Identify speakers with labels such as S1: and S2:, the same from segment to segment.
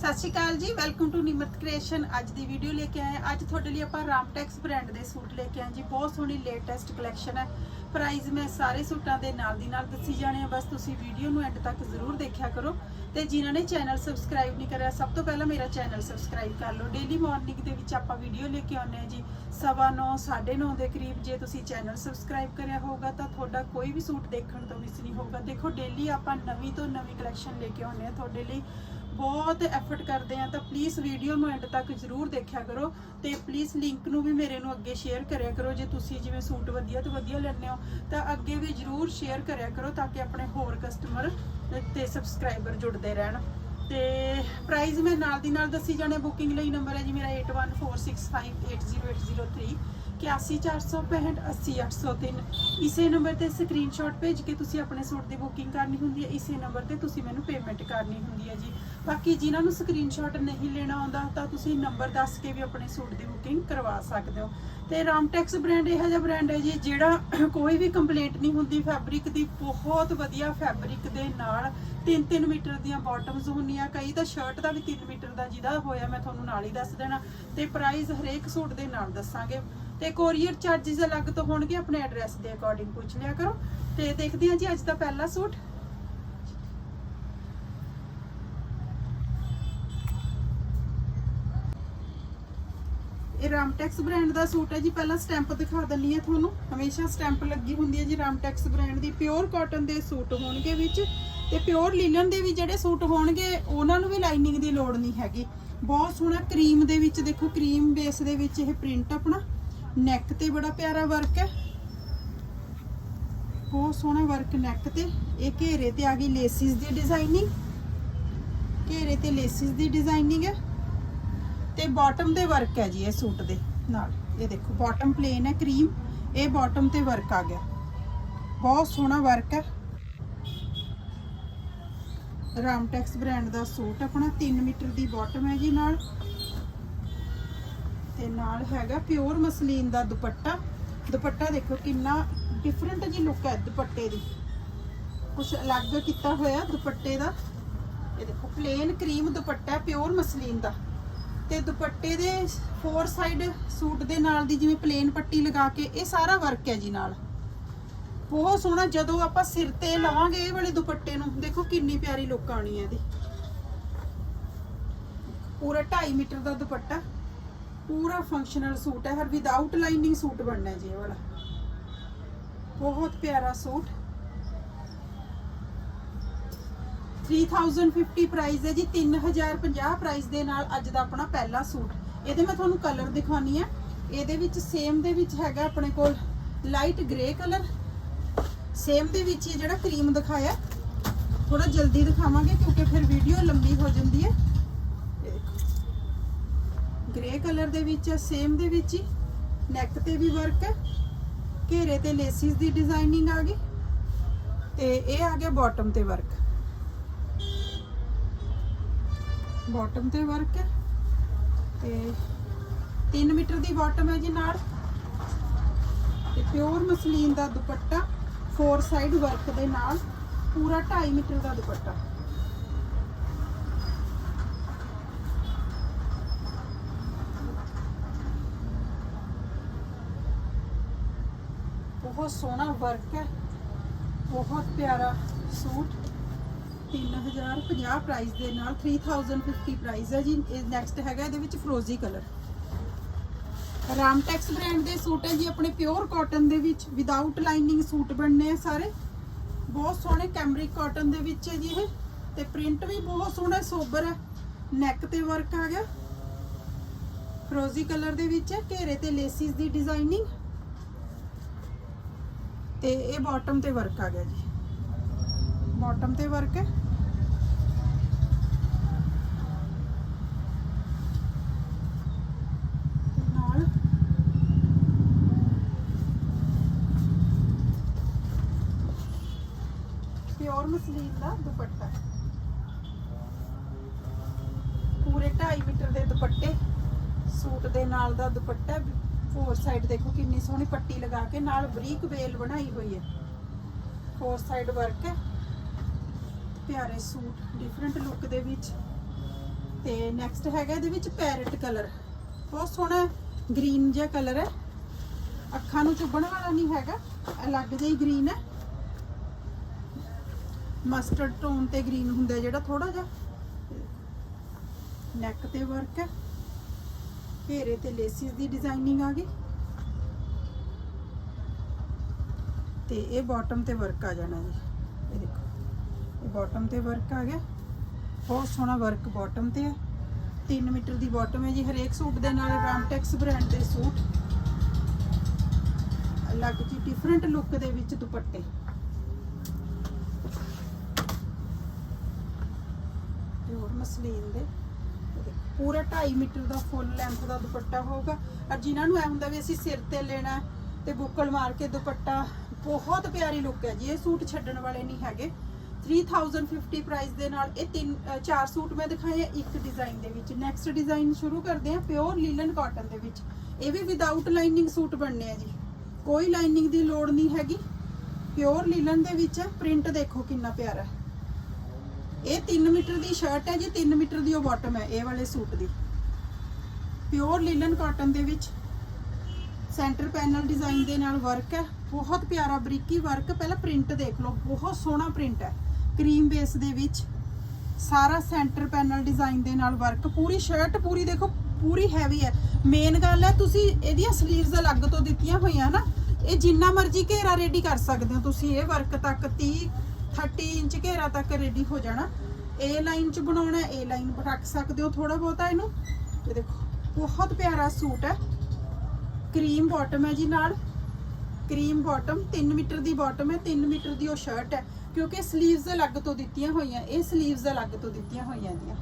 S1: ਸਤਿ ਸ਼੍ਰੀ ਅਕਾਲ ਜੀ welcome to Nimrat creation ਅੱਜ ਦੀ ਵੀਡੀਓ ਲੈ ਕੇ ਆਏ ਅੱਜ ਤੁਹਾਡੇ ਲਈ ਆਪਾਂ ਰਾਮਟੈਕਸ ਬ੍ਰਾਂਡ ਦੇ ਸੂਟ ਲੈ ਕੇ ਆਏ ਜੀ। ਬਹੁਤ ਸੋਹਣੀ ਲੇਟੈਸਟ ਕਲੈਕਸ਼ਨ ਹੈ। ਪ੍ਰਾਈਸ ਮੈਂ ਸਾਰੇ ਸੂਟਾਂ ਦੇ ਨਾਲ ਦੀ ਨਾਲ ਦੱਸੀ ਜਾਣੇ ਆ ਬਸ ਤੁਸੀਂ ਵੀਡੀਓ ਨੂੰ ਐਂਡ ਤੱਕ ਜ਼ਰੂਰ ਦੇਖਿਆ ਕਰੋ। ਤੇ ਜਿਨ੍ਹਾਂ ਨੇ ਚੈਨਲ ਸਬਸਕ੍ਰਾਈਬ ਨਹੀਂ ਕਰਿਆ ਸਭ ਤੋਂ ਪਹਿਲਾਂ ਮੇਰਾ ਚੈਨਲ ਸਬਸਕ੍ਰਾਈਬ ਕਰ ਲਓ। ਡੇਲੀ ਮਾਰਨਿੰਗ ਦੇ ਵਿੱਚ ਆਪਾਂ ਵੀਡੀਓ ਲੈ ਕੇ ਆਉਂਦੇ ਆ ਜੀ। ਸਵਾ ਨੌ, ਸਾਢੇ ਨੌ ਦੇ ਕਰੀਬ ਜੇ ਤੁਸੀਂ ਚੈਨਲ ਸਬਸਕ੍ਰਾਈਬ ਕਰਿਆ ਹੋਊਗਾ ਤਾਂ ਤੁਹਾਡਾ ਕੋਈ ਵੀ ਸੂਟ ਦੇਖਣ ਤੋਂ ਮਿਸ ਨਹੀਂ ਹੋਊਗਾ। ਦੇਖੋ ਡੇਲੀ ਆਪਾਂ ਨਵੀਂ ਤੋਂ ਨਵੀਂ ਕਲੈਕਸ਼ਨ ਲੈ ਕੇ ਆਉਂਦੇ ਆ ਤੁਹਾਡੇ ਲਈ ਬਹੁਤ ਐਫਰਟ ਕਰਦੇ ਆ, ਤਾਂ ਪਲੀਜ਼ ਵੀਡੀਓ ਨੂੰ ਐਂਡ ਤੱਕ ਜਰੂਰ ਦੇਖਿਆ ਕਰੋ ਤੇ ਪਲੀਜ਼ ਲਿੰਕ ਨੂੰ ਵੀ ਮੇਰੇ ਨੂੰ ਅੱਗੇ ਸ਼ੇਅਰ ਕਰਿਆ ਕਰੋ, ਜੇ ਤੁਸੀਂ ਜਿਵੇਂ ਸੂਟ ਵਧੀਆ ਤੋਂ ਵਧੀਆ ਲੈਣੇ ਹੋ, ਤਾਂ ਅੱਗੇ ਵੀ ਜਰੂਰ ਸ਼ੇਅਰ ਕਰਿਆ ਕਰੋ ਤਾਂ ਕਿ ਆਪਣੇ ਹੋਰ ਕਸਟਮਰ ਤੇ ਸਬਸਕ੍ਰਾਈਬਰ ਜੁੜਦੇ ਰਹਿਣ। ਤੇ ਪ੍ਰਾਈਸ ਮੈਂ ਨਾਲ ਦੀ ਨਾਲ ਦੱਸੀ ਜਾਣੇ ਬੁਕਿੰਗ ਲਈ ਨੰਬਰ ਹੈ ਜੀ ਮੇਰਾ 8146580803 81465 80803 ਇਸੇ ਨੰਬਰ ਤੇ ਸਕਰੀਨਸ਼ਾਟ ਭੇਜ ਕੇ ਤੁਸੀਂ ਆਪਣੇ ਸੂਟ ਦੀ ਬੁਕਿੰਗ ਕਰਨੀ ਹੁੰਦੀ ਹੈ। ਇਸੇ ਨੰਬਰ ਤੇ ਤੁਸੀਂ ਮੈਨੂੰ ਪੇਮੈਂਟ ਕਰਨੀ ਹੁੰਦੀ ਹੈ ਜੀ। ਬਾਕੀ ਜਿਨ੍ਹਾਂ ਨੂੰ ਸਕਰੀਨਸ਼ਾਟ ਨਹੀਂ ਲੈਣਾ ਆਉਂਦਾ, ਤਾਂ ਤੁਸੀਂ ਨੰਬਰ ਦੱਸ ਕੇ ਵੀ ਆਪਣੇ ਸੂਟ ਦੀ ਬੁਕਿੰਗ ਕਰਵਾ ਸਕਦੇ ਹੋ। ਤੇ ਰਾਮਟੈਕਸ ਬ੍ਰਾਂਡ ਇਹੋ ਜਿਹਾ ਬ੍ਰਾਂਡ ਹੈ ਜੀ, ਜਿਹੜਾ ਕੋਈ ਵੀ ਕੰਪਲੇਂਟ ਨਹੀਂ ਹੁੰਦੀ। ਫੈਬਰਿਕ ਦੀ ਬਹੁਤ ਵਧੀਆ ਫੈਬਰਿਕ ਦੇ ਨਾਲ 3-3 ਮੀਟਰ ਦੀਆਂ ਬਾਟਮਸ ਹੁੰਦੀਆਂ। ਕਈ ਤਾਂ ਸ਼ਰਟ ਦਾ ਵੀ 3 ਮੀਟਰ ਦਾ ਜਿਹਦਾ ਹੋਇਆ, ਮੈਂ ਤੁਹਾਨੂੰ ਨਾਲ ਹੀ ਦੱਸ ਦੇਣਾ। ਤੇ ਪ੍ਰਾਈਸ ਹਰੇਕ ਸੂਟ ਦੇ ਨਾਲ ਦੱਸਾਂਗੇ। ਤੇ ਕੋਰੀਅਰ ਚਾਰजेस ਅਲੱਗ ਤੋਂ ਹੋਣਗੇ, ਆਪਣੇ ਐਡਰੈਸ ਦੇ ਅਕੋਰਡਿੰਗ ਪੁੱਛ ਲਿਆ ਕਰੋ। ਤੇ ਦੇਖਦੇ ਹਾਂ ਜੀ, ਅੱਜ ਦਾ ਪਹਿਲਾ ਸੂਟ। ਇਹ ਰਾਮਟੈਕਸ ਬ੍ਰਾਂਡ ਦਾ ਸੂਟ ਹੈ ਜੀ, ਪਹਿਲਾਂ ਸਟੈਂਪ ਦਿਖਾ ਦਿੰਨੀ ਹੈ ਤੁਹਾਨੂੰ। ਹਮੇਸ਼ਾ ਸਟੈਂਪ ਲੱਗੀ ਹੁੰਦੀ ਹੈ ਜੀ ਰਾਮਟੈਕਸ ਬ੍ਰਾਂਡ ਦੀ। ਪਿਓਰ ਕਾਟਨ ਦੇ ਸੂਟ ਹੋਣਗੇ ਵਿੱਚ। ਤੇ ਪਿਓਰ ਲਿਨਨ ਦੇ ਵੀ ਜਿਹੜੇ ਸੂਟ ਹੋਣਗੇ, ਉਹਨਾਂ ਨੂੰ ਵੀ ਲਾਈਨਿੰਗ ਦੀ ਲੋੜ ਨਹੀਂ ਹੈਗੀ। ਬਹੁਤ ਸੋਹਣਾ ਕਰੀਮ ਦੇ ਵਿੱਚ ਦੇਖੋ ਕਰੀਮ ਬੇਸ ਦੇ ਵਿੱਚ ਇਹ ਪ੍ਰਿੰਟ ਆਪਣਾ। ਨੈਕ ਤੇ ਬੜਾ ਪਿਆਰਾ ਵਰਕ ਹੈ। ਬਹੁਤ ਸੋਹਣਾ ਵਰਕ ਨੈਕ ਤੇ। ਇਹ ਘੇਰੇ ਤੇ ਆ ਗਈ ਲੇਸਿਸ ਦੀ ਡਿਜ਼ਾਈਨਿੰਗ ਘੇਰੇ ਤੇ ਲੇਸਿਸ ਦੀ ਡਿਜ਼ਾਈਨਿੰਗ ਹੈ। ਤੇ ਬਾਟਮ ਤੇ ਵਰਕ ਹੈ ਜੀ ਇਹ ਸੂਟ ਦੇ ਨਾਲ। ਇਹ ਦੇਖੋ ਬਾਟਮ ਪਲੇਨ ਹੈ ਕਰੀਮ ਇਹ ਬਾਟਮ ਤੇ ਵਰਕ ਆ ਗਿਆ। ਬਹੁਤ ਸੋਹਣਾ ਵਰਕ ਹੈ। ਰਾਮਟੈਕਸ ਬ੍ਰਾਂਡ ਦਾ ਸੂਟ ਆਪਣਾ 3 ਮੀਟਰ ਦੀ ਬਾਟਮ ਹੈ ਜੀ ਨਾਲ। ਤੇ ਨਾਲ ਹੈਗਾ ਪਿਓਰ ਮਸਲੀਨ ਦਾ ਦੁਪੱਟਾ। ਦੁਪੱਟਾ ਦੇਖੋ ਕਿੰਨਾ ਡਿਫਰੈਂਟ ਜੀ ਲੁੱਕ ਹੈ ਦੁਪੱਟੇ ਦੀ। ਕੁਝ ਅਲੱਗ ਕੀਤਾ ਹੋਇਆ ਦੁਪੱਟੇ ਦਾ। ਇਹ ਦੇਖੋ plain cream dupatta pure muslin ਦਾ। ਤੇ ਦੁਪੱਟੇ ਦੇ ਫੋਰ ਸਾਈਡ ਸੂਟ ਦੇ ਨਾਲ ਦੀ ਜਿਵੇਂ ਪਲੇਨ ਪੱਟੀ ਲਗਾ ਕੇ, ਇਹ ਸਾਰਾ ਵਰਕ ਹੈ ਜੀ ਨਾਲ। ਬਹੁਤ ਸੋਹਣਾ, ਜਦੋਂ ਆਪਾਂ ਸਿਰ ਤੇ ਲਵਾਂਗੇ ਇਹ ਵਾਲੇ ਦੁਪੱਟੇ ਨੂੰ, ਦੇਖੋ ਕਿੰਨੀ ਪਿਆਰੀ ਲੁੱਕ ਆਣੀ ਹੈ ਇਹਦੀ। ਪੂਰਾ 2.5 ਮੀਟਰ ਦਾ ਦੁਪੱਟਾ। ਪੂਰਾ ਫੰਕਸ਼ਨਲ ਸੂਟ ਹੈ, ਹਰ ਵਿਦਆਊਟ ਲਾਈਨਿੰਗ ਸੂਟ ਬਣਨਾ ਜੀ ਇਹ ਵਾਲਾ। ਬਹੁਤ ਪਿਆਰਾ ਸੂਟ। 3050 ਪ੍ਰਾਈਸ ਹੈ ਜੀ 3050 ਪ੍ਰਾਈਸ ਦੇ ਨਾਲ ਅੱਜ ਦਾ ਆਪਣਾ ਪਹਿਲਾ ਸੂਟ। ਇਹਦੇ ਮੈਂ ਤੁਹਾਨੂੰ ਕਲਰ ਦਿਖਾਉਣੀ ਆ ਇਹਦੇ ਵਿੱਚ ਸੇਮ ਦੇ ਵਿੱਚ ਹੈਗਾ ਆਪਣੇ ਕੋਲ ਲਾਈਟ ਗ੍ਰੇ ਕਲਰ ਸੇਮ ਦੇ ਵਿੱਚ ਹੀ ਜਿਹੜਾ ਕਰੀਮ ਦਿਖਾਇਆ ਥੋੜਾ ਜਲਦੀ ਦਿਖਾਵਾਂਗੇ ਕਿਉਂਕਿ ਫਿਰ ਵੀਡੀਓ ਲੰਬੀ ਹੋ ਜਾਂਦੀ ਹੈ। ਗ੍ਰੇ ਕਲਰ ਦੇ ਵਿੱਚ ਸੇਮ ਦੇ ਵਿੱਚ ਹੀ ਨੈਕ ਤੇ ਵੀ ਵਰਕ ਹੈ। ਘੇਰੇ ਤੇ ਲੇਸਿਸ ਦੀ ਡਿਜ਼ਾਈਨਿੰਗ ਆ ਗਈ ਤੇ ਇਹ ਆ ਗਿਆ ਬਾਟਮ ਤੇ ਵਰਕ ਬਾਟਮ ਤੇ ਵਰਕ ਹੈ ਤੇ 3 ਮੀਟਰ ਦੀ ਬਾਟਮ ਹੈ ਜੀ ਨਾਲ। ਤੇ ਪਿਓਰ ਮਸਲੀਨ ਦਾ ਦੁਪੱਟਾ ਫੋਰ ਸਾਈਡ ਵਰਕ ਦੇ ਨਾਲ, ਪੂਰਾ 2.5 ਮੀਟਰ ਦਾ ਦੁਪੱਟਾ। ਬਹੁਤ ਸੋਹਣਾ ਵਰਕ ਹੈ। ਬਹੁਤ ਪਿਆਰਾ ਸੂਟ। 3050 ਪ੍ਰਾਈਸ ਦੇ ਨਾਲ 3050 ਪ੍ਰਾਈਸ ਹੈ ਜੀ। ਇਹ ਨੈਕਸਟ ਹੈਗਾ ਇਹਦੇ ਵਿੱਚ ਫਰੋਜ਼ੀ ਕਲਰ ਰਾਮਟੈਕਸ ਬ੍ਰਾਂਡ ਦੇ ਸੂਟ ਹੈ ਜੀ ਆਪਣੇ ਪਿਓਰ ਕਾਟਨ ਦੇ ਵਿੱਚ। ਵਿਦਆਊਟ ਲਾਈਨਿੰਗ ਸੂਟ ਬਣਨੇ ਆ ਸਾਰੇ। ਬਹੁਤ ਸੋਹਣੇ ਕੈਮਰਿਕ ਕਾਟਨ ਦੇ ਵਿੱਚ ਹੈ ਜੀ ਇਹ। ਤੇ ਪ੍ਰਿੰਟ ਵੀ ਬਹੁਤ ਸੋਹਣਾ ਸੋਬਰ ਹੈ। ਨੈਕ ਤੇ ਵਰਕ ਆ ਗਿਆ। ਫਰੋਜ਼ੀ ਕਲਰ ਦੇ ਵਿੱਚ ਹੈ। ਘੇਰੇ ਤੇ ਲੇਸਿਸ ਦੀ ਡਿਜ਼ਾਈਨਿੰਗ ਤੇ ਇਹ ਬਾਟਮ ਤੇ ਵਰਕ ਆ ਗਿਆ ਜੀ। ਬਾਟਮ ਤੇ ਵਰਕ ਹੈ। ਪਿਓਰ ਮਸਲੀਨ ਦਾ ਦੁਪੱਟਾ ਪੂਰੇ 2.5 ਮੀਟਰ ਦੇ ਦੁਪੱਟੇ, ਸੂਟ ਦੇ ਨਾਲ ਦਾ ਦੁਪੱਟਾ ਫੋਰ ਸਾਈਡ ਦੇਖੋ ਕਿੰਨੀ ਸੋਹਣੀ ਪੱਟੀ ਲਗਾ ਕੇ ਨਾਲ ਬਰੀਕ ਵੇਲ ਬਣਾਈ ਹੋਈ ਹੈ। ਫੋਰ ਸਾਈਡ ਵਰਕ ਹੈ। ਪਿਆਰੇ ਸੂਟ ਡਿਫਰੈਂਟ ਲੁੱਕ ਦੇ ਵਿੱਚ। ਤੇ ਨੈਕਸਟ ਹੈਗਾ ਇਹਦੇ ਵਿੱਚ ਪੈਰਟ ਕਲਰ ਬਹੁਤ ਸੋਹਣਾ ਗ੍ਰੀਨ ਜਿਹਾ ਕਲਰ ਹੈ। ਅੱਖਾਂ ਨੂੰ ਚੁੱਭਣ ਵਾਲਾ ਨਹੀਂ ਹੈਗਾ, ਅਲੱਗ ਜਿਹਾ ਹੀ ਗ੍ਰੀਨ ਹੈ। ਮਸਟਰਡ ਟੋਨ ਤੇ ਗ੍ਰੀਨ ਹੁੰਦਾ ਜਿਹੜਾ ਥੋੜਾ ਜਿਹਾ। ਨੈਕ ਤੇ ਵਰਕ ਹੈ। ਘੇਰੇ ਤੇ ਲੇਸਿਸ ਦੀ ਡਿਜ਼ਾਈਨਿੰਗ ਆ ਗਈ। ਤੇ ਇਹ ਬਾਟਮ ਤੇ ਵਰਕ ਆ ਜਾਣਾ ਜੀ। ਇਹ ਦੇਖੋ, ਇਹ ਬਾਟਮ ਤੇ ਵਰਕ ਆ ਗਿਆ। ਬਹੁਤ ਸੋਹਣਾ ਵਰਕ ਬਾਟਮ ਤੇ ਹੈ 3 ਮੀਟਰ ਦੀ ਬਾਟਮ ਹੈ ਜੀ, ਹਰੇਕ ਸੂਟ ਦੇ ਨਾਲ ਰਾਮਟੈਕਸ ਬ੍ਰਾਂਡ ਦੇ ਸੂਟ। ਅਲੱਗ ਜੀ ਡਿਫਰੈਂਟ ਲੁੱਕ ਦੇ ਵਿੱਚ ਦੁਪੱਟੇ। ਪਿਓਰ ਮਸਲੀਨ ਦੇ। ਪੂਰਾ 2.5 ਮੀਟਰ ਦਾ ਫੁੱਲ ਲੈਂਥ ਦਾ ਦੁਪੱਟਾ ਹੋਊਗਾ। ਔਰ ਜਿਨ੍ਹਾਂ ਨੂੰ ਐ ਹੁੰਦਾ ਵੀ ਅਸੀਂ ਸਿਰ ਤੇ ਲੈਣਾ ਹੈ ਤੇ ਬੁੱਕਲ ਮਾਰ ਕੇ ਦੁਪੱਟਾ, ਬਹੁਤ ਪਿਆਰੀ ਲੁੱਕ ਹੈ ਜੀ। ਇਹ ਸੂਟ ਛੱਡਣ ਵਾਲੇ ਨਹੀਂ ਹੈਗੇ। 3050 ਪ੍ਰਾਈਸ ਦੇ ਨਾਲ ਇਹ ਤਿੰਨ ਚਾਰ ਸੂਟ ਮੈਂ ਦਿਖਾਏ ਆ, ਇੱਕ ਡਿਜ਼ਾਈਨ ਦੇ ਵਿੱਚ। ਨੈਕਸਟ ਡਿਜ਼ਾਈਨ ਸ਼ੁਰੂ ਕਰਦੇ ਆ ਪਿਓਰ ਲੀਲਨ ਕਾਟਨ ਦੇ ਵਿੱਚ। ਇਹ ਵੀ ਵਿਦਆਊਟ ਲਾਈਨਿੰਗ ਸੂਟ ਬਣਨੇ ਆ ਜੀ। ਕੋਈ ਲਾਈਨਿੰਗ ਦੀ ਲੋੜ ਨਹੀਂ ਹੈਗੀ। ਪਿਓਰ ਲੀਲਨ ਦੇ ਵਿੱਚ ਪ੍ਰਿੰਟ ਦੇਖੋ ਕਿੰਨਾ ਪਿਆਰਾ ਹੈ। ਇਹ 3 ਮੀਟਰ ਦੀ ਸ਼ਰਟ ਹੈ ਜੀ 3 ਮੀਟਰ ਦੀ ਉਹ ਬਾਟਮ ਹੈ, ਇਹ ਵਾਲੇ ਸੂਟ ਦੀ। ਪਿਓਰ ਲੀਲਨ ਕਾਟਨ ਦੇ ਵਿੱਚ ਸੈਂਟਰ ਪੈਨਲ ਡਿਜ਼ਾਈਨ ਦੇ ਨਾਲ ਵਰਕ ਹੈ, ਬਹੁਤ ਪਿਆਰਾ ਬਰੀਕੀ ਵਰਕ ਪਹਿਲਾਂ ਪ੍ਰਿੰਟ ਦੇਖ ਲਓ, ਬਹੁਤ ਸੋਹਣਾ ਪ੍ਰਿੰਟ ਹੈ। ਕਰੀਮ ਬੇਸ ਦੇ ਵਿੱਚ ਸਾਰਾ ਸੈਂਟਰ ਪੈਨਲ ਡਿਜ਼ਾਈਨ ਦੇ ਨਾਲ ਵਰਕ ਪੂਰੀ ਸ਼ਰਟ ਪੂਰੀ ਦੇਖੋ, ਪੂਰੀ ਹੈਵੀ ਹੈ। ਮੇਨ ਗੱਲ ਹੈ, ਤੁਸੀਂ ਇਹਦੀਆਂ 슬ੀਵਸ ਅਲੱਗ ਤੋਂ ਦਿੱਤੀਆਂ ਹੋਈਆਂ ਨਾ, ਇਹ ਜਿੰਨਾ ਮਰਜ਼ੀ ਘੇਰਾ ਰੈਡੀ ਕਰ ਸਕਦੇ ਹੋ ਤੁਸੀਂ, ਇਹ ਵਰਕ ਤੱਕ 30 30 ਇੰਚ ਘੇਰਾ ਤੱਕ ਰੈਡੀ ਹੋ ਜਾਣਾ। ਇਹ ਲਾਈਨ ਚ ਬਣਾਉਣਾ ਇਹ ਲਾਈਨ ਰੱਖ ਸਕਦੇ ਹੋ ਥੋੜਾ ਬਹੁਤਾ ਇਹਨੂੰ। ਇਹ ਦੇਖੋ, ਬਹੁਤ ਪਿਆਰਾ ਸੂਟ ਹੈ। ਕਰੀਮ ਬਾਟਮ ਹੈ ਜੀ ਨਾਲ। ਕਰੀਮ ਬਾਟਮ 3 ਮੀਟਰ ਦੀ ਬਾਟਮ ਹੈ। 3 ਮੀਟਰ ਦੀ ਉਹ ਸ਼ਰਟ ਹੈ, ਕਿਉਂਕਿ 슬ੀਵਸ ਅਲੱਗ ਤੋਂ ਦਿੱਤੀਆਂ ਹੋਈਆਂ। ਇਹ 슬ੀਵਸ ਅਲੱਗ ਤੋਂ ਦਿੱਤੀਆਂ ਹੋਈਆਂ ਦੀਆਂ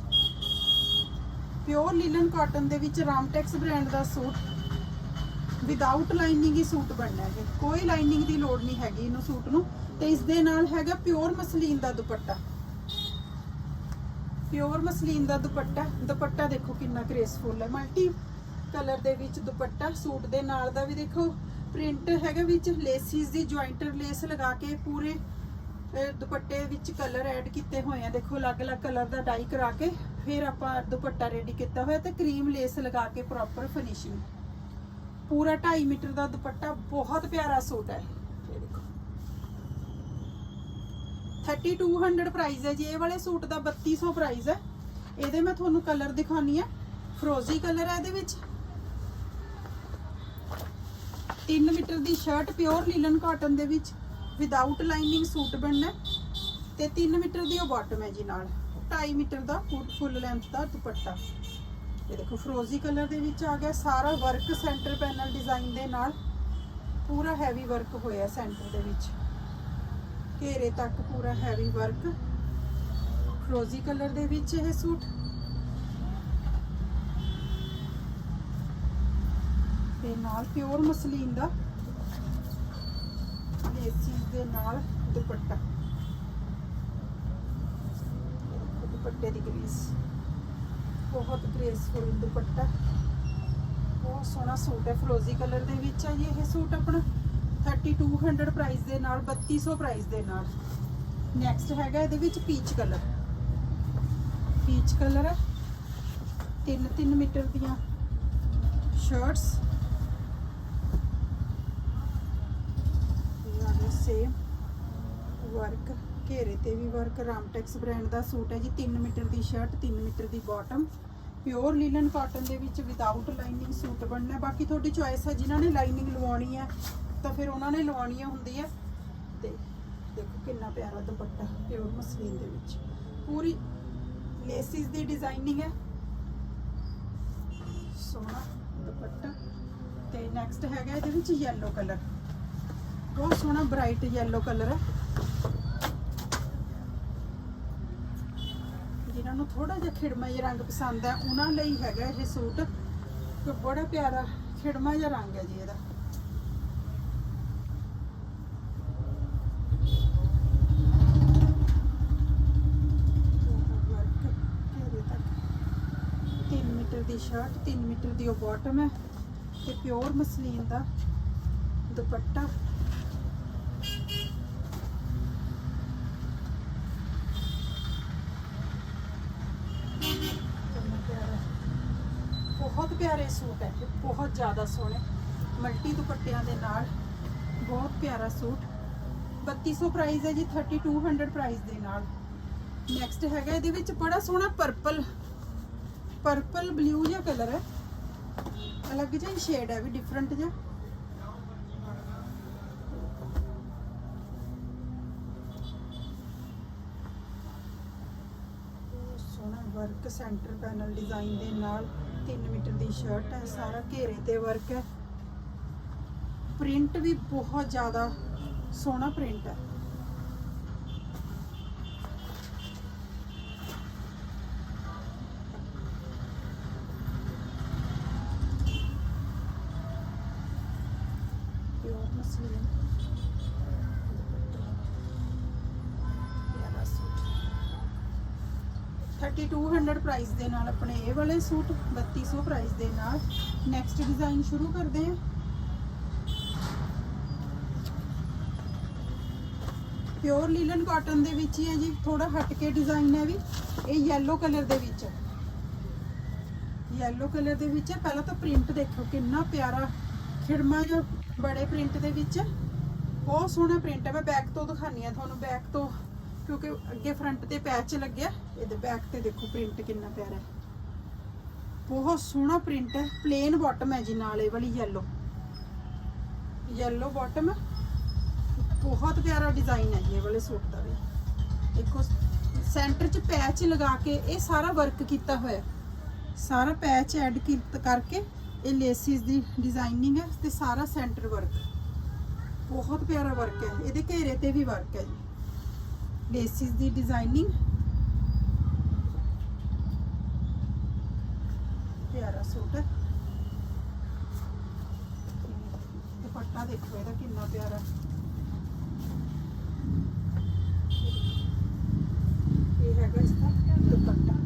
S1: ਪਿਓਰ ਲੀਲਨ ਕਾਟਨ ਦੇ ਵਿੱਚ ਰਾਮਟੈਕਸ ਬ੍ਰਾਂਡ ਦਾ ਸੂਟ। ਵਿਦਆਊਟ ਲਾਈਨਿੰਗ ਹੀ ਸੂਟ ਬਣਨਾ ਹੈ। ਕੋਈ ਲਾਈਨਿੰਗ ਦੀ ਲੋੜ ਨਹੀਂ ਹੈਗੀ ਇਹਨੂੰ ਸੂਟ ਨੂੰ। ਤੇ ਇਸ ਦੇ ਨਾਲ ਹੈਗਾ ਪਿਓਰ ਮਸਲੀਨ ਦਾ ਦੁਪੱਟਾ। ਪਿਓਰ ਮਸਲੀਨ ਦਾ ਦੁਪੱਟਾ। ਦੁਪੱਟਾ ਦੇਖੋ ਕਿੰਨਾ ਗ੍ਰੇਸਫੁਲ ਹੈ। ਮਲਟੀ ਕਲਰ ਦੇ ਵਿੱਚ ਦੁਪੱਟਾ। ਸੂਟ ਦੇ ਨਾਲ ਦਾ ਵੀ ਦੇਖੋ ਪ੍ਰਿੰਟ ਹੈਗਾ ਵਿੱਚ ਲੇਸਿਸ ਦੀ ਜੁਆਇੰਟਰ ਲੇਸ ਲਗਾ ਕੇ ਪੂਰੇ ਦੁਪੱਟੇ ਵਿੱਚ ਕਲਰ ਐਡ ਕੀਤੇ ਹੋਏ ਆ। ਦੇਖੋ, ਅਲੱਗ-ਅਲੱਗ ਕਲਰ ਦਾ ਡਾਈ ਕਰਾ ਕੇ ਫਿਰ ਆਪਾਂ ਦੁਪੱਟਾ ਰੈਡੀ ਕੀਤਾ ਹੋਇਆ ਤੇ ਕਰੀਮ ਲੇਸ ਲਗਾ ਕੇ ਪ੍ਰੋਪਰ ਫਿਨਿਸ਼ਿੰਗ ਪੂਰਾ 2.5 ਮੀਟਰ ਦਾ ਦੁਪੱਟਾ। ਬਹੁਤ ਪਿਆਰਾ ਸੂਟ ਹੈ ਇਹ ਦੇਖੋ 3200 ਪ੍ਰਾਈਸ ਹੈ ਜੀ। ਇਹ ਵਾਲੇ ਸੂਟ ਦਾ 3200 ਪ੍ਰਾਈਸ ਹੈ। ਇਹਦੇ ਮੈਂ ਤੁਹਾਨੂੰ ਕਲਰ ਦਿਖਾਉਣੀ ਆ। ਫਰੋਜ਼ੀ ਕਲਰ ਹੈ ਇਹਦੇ ਵਿੱਚ। 3 ਮੀਟਰ ਦੀ ਸ਼ਰਟ ਪਿਓਰ ਲੀਲਨ ਕਾਟਨ ਦੇ ਵਿੱਚ। ਵਿਦਆਊਟ ਲਾਈਨਿੰਗ ਸੂਟ ਬਣਨਾ। ਹੈ ਤੇ 3 ਮੀਟਰ ਦੀ ਉਹ ਬਾਟਮ ਹੈ ਜੀ ਨਾਲ। 2.5 ਮੀਟਰ ਦਾ ਫੁੱਲ ਲੈਂਥ ਦਾ ਦੁਪੱਟਾ। ਇਹ ਦੇਖੋ ਫਰੋਜ਼ੀ ਕਲਰ ਦੇ ਵਿੱਚ ਆ ਗਿਆ ਸਾਰਾ ਵਰਕ ਸੈਂਟਰ ਪੈਨਲ ਡਿਜ਼ਾਈਨ ਦੇ ਨਾਲ। ਪੂਰਾ ਹੈਵੀ ਵਰਕ ਹੋਇਆ ਸੈਂਟਰ ਦੇ ਵਿੱਚ। ਘੇਰੇ ਤੱਕ ਪੂਰਾ ਹੈਵੀ ਵਰਕ ਫਰੋਜ਼ੀ ਕਲਰ ਦੇ ਵਿੱਚ ਇਹ ਸੂਟ। ਤੇ ਨਾਲ ਪਿਓਰ ਮਸਲੀਨ ਦਾ। ਲੇਸਿਸ ਦੇ ਨਾਲ ਦੁਪੱਟਾ। ਦੁਪੱਟੇ ਦੀ ਗ੍ਰੇਸ। ਬਹੁਤ ਗ੍ਰੇਸਫੁਲ ਦੁਪੱਟਾ। ਬਹੁਤ ਸੋਹਣਾ ਸੂਟ ਹੈ। ਫਰੋਜ਼ੀ ਕਲਰ ਦੇ ਵਿੱਚ ਹੈ ਇਹ ਸੂਟ ਆਪਣਾ। 3200 ਪ੍ਰਾਈਸ ਦੇ ਨਾਲ 3200 ਪ੍ਰਾਈਸ ਦੇ ਨਾਲ। ਨੈਕਸਟ ਹੈਗਾ ਇਹਦੇ ਵਿੱਚ peach colour peach colour 3-3 metre ਦੀਆਂ ਸ਼ਰਟਸ ਇਹ ਸੇਮ ਵਰਕ ਘੇਰੇ ਤੇ ਵੀ ਵਰਕ ਰਾਮਟੈਕਸ ਬ੍ਰਾਂਡ ਦਾ ਸੂਟ ਹੈ ਜੀ 3 ਮੀਟਰ ਦੀ ਸ਼ਰਟ 3 ਮੀਟਰ ਦੀ ਬਾਟਮ ਪਿਓਰ ਲੀਲਨ ਕਾਟਨ ਦੇ ਵਿੱਚ ਵਿਦਆਊਟ ਲਾਈਨਿੰਗ ਸੂਟ ਬਣਨਾ ਬਾਕੀ ਤੁਹਾਡੀ ਚੁਆਇਸ ਹੈ, ਜਿਨ੍ਹਾਂ ਨੇ ਲਾਈਨਿੰਗ ਲਵਾਉਣੀ ਹੈ ਤਾਂ ਫਿਰ ਉਹਨਾਂ ਨੇ ਲਵਾਉਣੀ ਹੁੰਦੀ ਹੈ ਤੇ ਦੇਖੋ ਕਿੰਨਾ ਪਿਆਰਾ ਦੁਪੱਟਾ ਪਿਓਰ ਮਸਲੀਨ ਦੇ ਵਿੱਚ। ਪੂਰੀ ਲੇਸਿਸ ਦੀ ਡਿਜ਼ਾਈਨਿੰਗ ਹੈ। ਸੋਹਣਾ ਦੁਪੱਟਾ। ਤੇ ਨੈਕਸਟ ਹੈਗਾ ਇਹਦੇ ਵਿੱਚ ਯੈਲੋ ਕਲਰ ਬਹੁਤ ਸੋਹਣਾ ਬ੍ਰਾਈਟ ਯੈਲੋ ਕਲਰ ਹੈ। ਜਿਨ੍ਹਾਂ ਨੂੰ ਥੋੜਾ ਜਿਹਾ ਖਿੜਮਾ ਜਿਹਾ ਰੰਗ ਪਸੰਦ ਹੈ, ਉਹਨਾਂ ਲਈ ਹੈਗਾ ਇਹ ਸੂਟ। ਤੇ ਬੜਾ ਪਿਆਰਾ ਖਿੜਮਾ ਜਿਹਾ ਰੰਗ ਹੈ ਜੀ ਇਹਦਾ ਵਰਕ ਘੇਰੇ ਤੱਕ 3 ਮੀਟਰ ਦੀ ਸ਼ਰਟ 3 ਮੀਟਰ ਦੀ ਉਹ ਬਾਟਮ ਹੈ ਤੇ ਪਿਓਰ ਮਸਲੀਨ ਦਾ ਦੁਪੱਟਾ। ਬਹੁਤ ਪਿਆਰੇ ਸੂਟ ਹੈ ਇਹ ਬਹੁਤ ਜ਼ਿਆਦਾ ਸੋਹਣੇ। ਮਲਟੀ ਦੁਪੱਟਿਆਂ ਦੇ ਨਾਲ ਬਹੁਤ ਪਿਆਰਾ ਸੂਟ। 3200 ਪ੍ਰਾਈਸ ਹੈ ਜੀ 3200 ਪ੍ਰਾਈਸ ਦੇ ਨਾਲ। ਨੈਕਸਟ ਹੈਗਾ ਇਹਦੇ ਵਿੱਚ ਬੜਾ ਸੋਹਣਾ ਪਰਪਲ ਪਰਪਲ ਬਲੂ ਜਿਹਾ ਕਲਰ ਹੈ। ਅਲੱਗ ਜਿਹਾ ਸ਼ੇਡ ਹੈ ਵੀ ਡਿਫਰੈਂਟ ਜਿਹਾ। ਸੋਹਣਾ ਵਰਕ ਸੈਂਟਰ ਪੈਨਲ ਡਿਜ਼ਾਈਨ ਦੇ ਨਾਲ 3 ਮੀਟਰ ਦੀ ਸ਼ਰਟ ਹੈ, ਸਾਰਾ ਘੇਰੇ ਤੇ ਵਰਕ ਹੈ। ਪ੍ਰਿੰਟ ਵੀ ਬਹੁਤ ਜ਼ਿਆਦਾ ਸੋਹਣਾ ਪ੍ਰਿੰਟ ਹੈ। ਪਿਓਰ ਮਸਲੀਨ ਪਿਆਰਾ ਸੂਟ 3200 ਪ੍ਰਾਈਸ ਦੇ ਨਾਲ ਆਪਣੇ ਇਹ ਵਾਲੇ ਸੂਟ 3200 ਪ੍ਰਾਈਸ ਦੇ ਨਾਲ ਨੈਕਸਟ ਡਿਜ਼ਾਈਨ ਸ਼ੁਰੂ ਕਰਦੇ ਹਾਂ। ਪਿਓਰ ਲੀਲਨ ਕਾਟਨ ਦੇ ਵਿੱਚ ਹੀ ਹੈ ਜੀ ਥੋੜਾ ਹਟ ਕੇ ਡਿਜ਼ਾਈਨ ਹੈ ਵੀ ਇਹ ਯੈਲੋ ਕਲਰ ਦੇ ਵਿੱਚ ਯੈਲੋ ਕਲਰ ਦੇ ਵਿੱਚ ਹੈ ਪਹਿਲਾਂ ਤਾਂ ਪ੍ਰਿੰਟ ਦੇਖੋ ਕਿੰਨਾ ਪਿਆਰਾ ਖਿੜਮਾ ਜਿਹਾ ਬੜੇ ਪ੍ਰਿੰਟ ਦੇ ਵਿੱਚ, ਬਹੁਤ ਸੋਹਣਾ ਪ੍ਰਿੰਟ ਹੈ। ਮੈਂ ਬੈਕ ਤੋਂ ਦਿਖਾਨੀ ਆ ਤੁਹਾਨੂੰ ਬੈਕ ਤੋਂ, ਕਿਉਂਕਿ ਅੱਗੇ ਫਰੰਟ ਤੇ ਪੈਚ ਲੱਗਿਆ। ਇਹਦੇ ਬੈਕ ਤੇ ਦੇਖੋ ਪ੍ਰਿੰਟ ਕਿੰਨਾ ਪਿਆਰਾ ਹੈ। ਬਹੁਤ ਸੋਹਣਾ ਪ੍ਰਿੰਟ ਹੈ। ਪਲੇਨ ਬਾਟਮ ਹੈ ਜੀ ਨਾਲ ਇਹ ਵਾਲੀ ਯੈਲੋ ਯੈਲੋ ਬਾਟਮ ਬਹੁਤ ਪਿਆਰਾ ਡਿਜ਼ਾਈਨ ਹੈ ਜੀ ਇਹ ਵਾਲੇ ਸੂਟ ਦਾ ਵੀ। ਦੇਖੋ ਸੈਂਟਰ 'ਚ ਪੈਚ ਲਗਾ ਕੇ ਇਹ ਸਾਰਾ ਵਰਕ ਕੀਤਾ ਹੋਇਆ ਸਾਰਾ ਪੈਚ ਐਡ ਕਰਕੇ ਇਹ ਲੇਸਿਸ ਦੀ ਡਿਜ਼ਾਈਨਿੰਗ ਹੈ ਤੇ ਸਾਰਾ ਸੈਂਟਰ ਵਰਕ ਬਹੁਤ ਪਿਆਰਾ ਵਰਕ ਹੈ। ਇਹਦੇ ਘੇਰੇ ਤੇ ਵੀ ਵਰਕ ਹੈ ਜੀ। ਲੇਸਿਸ ਦੀ ਡਿਜ਼ਾਈਨਿੰਗ ਪਿਆਰਾ ਸੂਟ ਹੈ। ਦੁਪੱਟਾ ਦੇਖੋ ਇਹਦਾ ਕਿੰਨਾ ਪਿਆਰਾ ਇਹ ਹੈਗਾ ਇਸ ਦਾ ਦੁਪੱਟਾ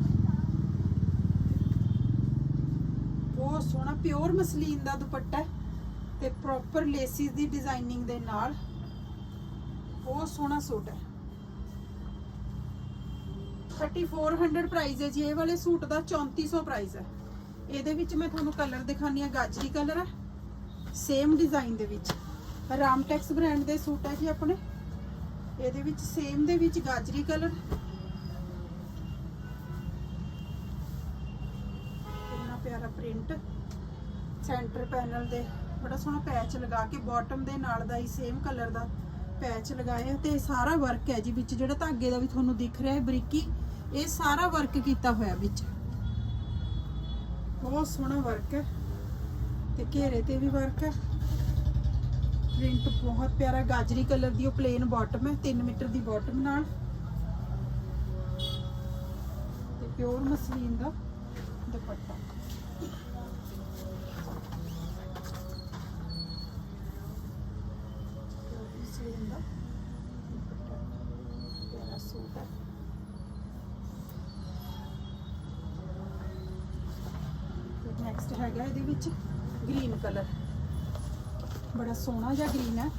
S1: ਬਹੁਤ ਸੋਹਣਾ ਪਿਓਰ ਮਸਲੀਨ ਦਾ ਦੁਪੱਟਾ ਹੈ ਤੇ ਪ੍ਰੋਪਰ ਲੇਸਿਸ ਦੀ ਡਿਜ਼ਾਈਨਿੰਗ ਦੇ ਨਾਲ ਬਹੁਤ ਸੋਹਣਾ ਸੂਟ ਹੈ। 3400 ਪ੍ਰਾਈਸ ਹੈ ਜੀ, ਇਹ ਵਾਲੇ ਸੂਟ ਦਾ 3400 ਪ੍ਰਾਈਸ ਹੈ। ਇਹਦੇ ਵਿੱਚ ਮੈਂ ਤੁਹਾਨੂੰ ਕਲਰ ਦਿਖਾਨੀ ਆ ਗਾਜਰੀ ਕਲਰ ਹੈ। ਸੇਮ ਡਿਜ਼ਾਈਨ ਦੇ ਵਿੱਚ। ਰਾਮਟੈਕਸ ਬ੍ਰਾਂਡ ਦੇ ਸੂਟ ਹੈ ਜੀ ਆਪਣੇ। ਇਹਦੇ ਵਿੱਚ ਸੇਮ ਦੇ ਵਿੱਚ ਗਾਜਰੀ ਕਲਰ ਪਿਆਰਾ ਪ੍ਰਿੰਟ ਸੈਂਟਰ ਪੈਨਲ ਦੇ ਬੜਾ ਸੋਹਣਾ ਪੈਚ ਲਗਾ ਕੇ ਬਾਟਮ ਦੇ ਨਾਲ ਦਾ ਹੀ ਸੇਮ ਕਲਰ ਦਾ ਪੈਚ ਲਗਾਇਆ ਤੇ ਸਾਰਾ ਵਰਕ ਹੈ ਜੀ ਵਿੱਚ, ਜਿਹੜਾ ਧਾਗੇ ਦਾ ਵੀ ਤੁਹਾਨੂੰ ਦਿਖ ਰਿਹਾ ਹੈ, ਬਰੀਕੀ, ਇਹ ਸਾਰਾ ਵਰਕ ਕੀਤਾ ਹੋਇਆ ਵਿੱਚ। ਬਹੁਤ ਸੋਹਣਾ ਵਰਕ ਹੈ ਤੇ ਘੇਰੇ ਤੇ ਵੀ ਵਰਕ ਹੈ। ਪ੍ਰਿੰਟ ਬਹੁਤ ਪਿਆਰਾ ਗਾਜਰੀ ਕਲਰ ਦੀ ਉਹ ਪਲੇਨ ਬਾਟਮ ਹੈ 3 ਮੀਟਰ ਦੀ ਬਾਟਮ ਨਾਲ। ਤੇ ਪਿਓਰ ਮਸਲੀਨ ਦਾ ਦੁਪੱਟਾ। ਨੈਕਸਟ ਹੈਗਾ ਇਹਦੇ ਵਿੱਚ ਗ੍ਰੀਨ ਕਲਰ ਬੜਾ ਸੋਹਣਾ ਜਿਹਾ ਗ੍ਰੀਨ ਹੈ।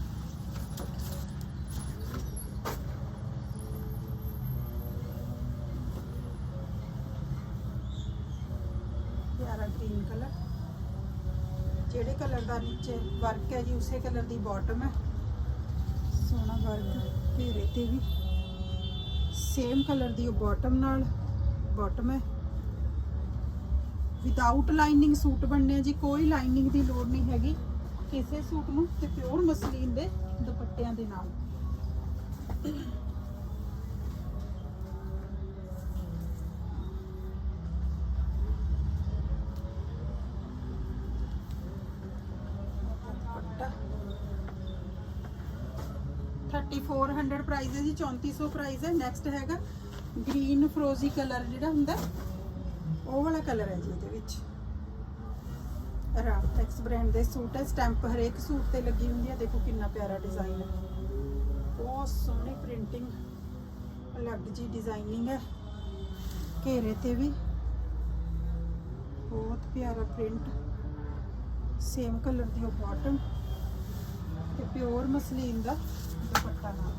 S1: ਪਿਆਰਾ ਕਲਰ ਜਿਹੜੇ ਕਲਰ ਦਾ ਨੀਚੇ ਵਰਕ ਹੈ ਜੀ, ਉਸੇ ਕਲਰ ਦੀ ਬਾਟਮ ਹੈ। ਸੋਹਣਾ ਵਰਕ ਘੇਰੇ ਤੇ ਵੀ। ਸੇਮ ਕਲਰ ਦੀ ਉਹ ਬਾਟਮ ਨਾਲ ਬਾਟਮ ਹੈ। ਵਿਦਆਊਟ ਲਾਈਨਿੰਗ ਸੂਟ ਬਣਨੇ ਜੀ, ਕੋਈ ਲਾਈਨਿੰਗ ਦੀ ਲੋੜ ਨਹੀਂ ਹੈਗੀ। ਕਿਸੇ ਸੂਟ ਨੂੰ ਤੇ ਪਿਓਰ ਮਸਲੀਨ ਦੇ ਦੁਪੱਟਿਆਂ ਦੇ ਨਾਲ। 3400 ਪ੍ਰਾਈਸ ਹੈ ਜੀ 3400 ਪ੍ਰਾਈਸ ਹੈ। ਨੈਕਸਟ ਹੈਗਾ ਗ੍ਰੀਨ ਫਰੋਜ਼ੀ ਕਲਰ ਜਿਹੜਾ ਹੁੰਦਾ, ਉਹ ਵਾਲਾ ਕਲਰ ਹੈ ਜੀ ਇਹਦੇ ਵਿੱਚ। ਰਾਮਟੈਕਸ ਬ੍ਰਾਂਡ ਦੇ ਸੂਟ ਹੈ। ਸਟੈਂਪ ਹਰੇਕ ਸੂਟ ਤੇ ਲੱਗੀ ਹੁੰਦੀ ਹੈ। ਦੇਖੋ ਕਿੰਨਾ ਪਿਆਰਾ ਡਿਜ਼ਾਈਨ ਹੈ। ਬਹੁਤ ਸੋਹਣੀ ਪ੍ਰਿੰਟਿੰਗ ਅਲੱਗ ਜੀ ਡਿਜ਼ਾਈਨਿੰਗ ਹੈ। ਘੇਰੇ ਤੇ ਵੀ ਬਹੁਤ ਪਿਆਰਾ ਪ੍ਰਿੰਟ ਸੇਮ ਕਲਰ ਦੀ ਉਹ ਬਾਟਮ ਤੇ ਪਿਓਰ ਮਸਲੀਨ ਦਾ ਦੁਪੱਟਾ ਨਾਲ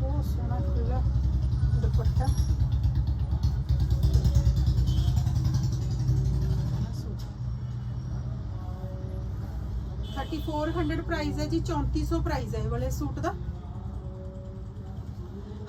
S1: ਬਹੁਤ ਸੋਹਣਾ ਖੁੱਲਾ dupatta thirty four hundred price ਹੈ ਜੀ 3400 ਪ੍ਰਾਈਸ ਹੈ ਇਹ ਵਾਲੇ ਸੂਟ ਦਾ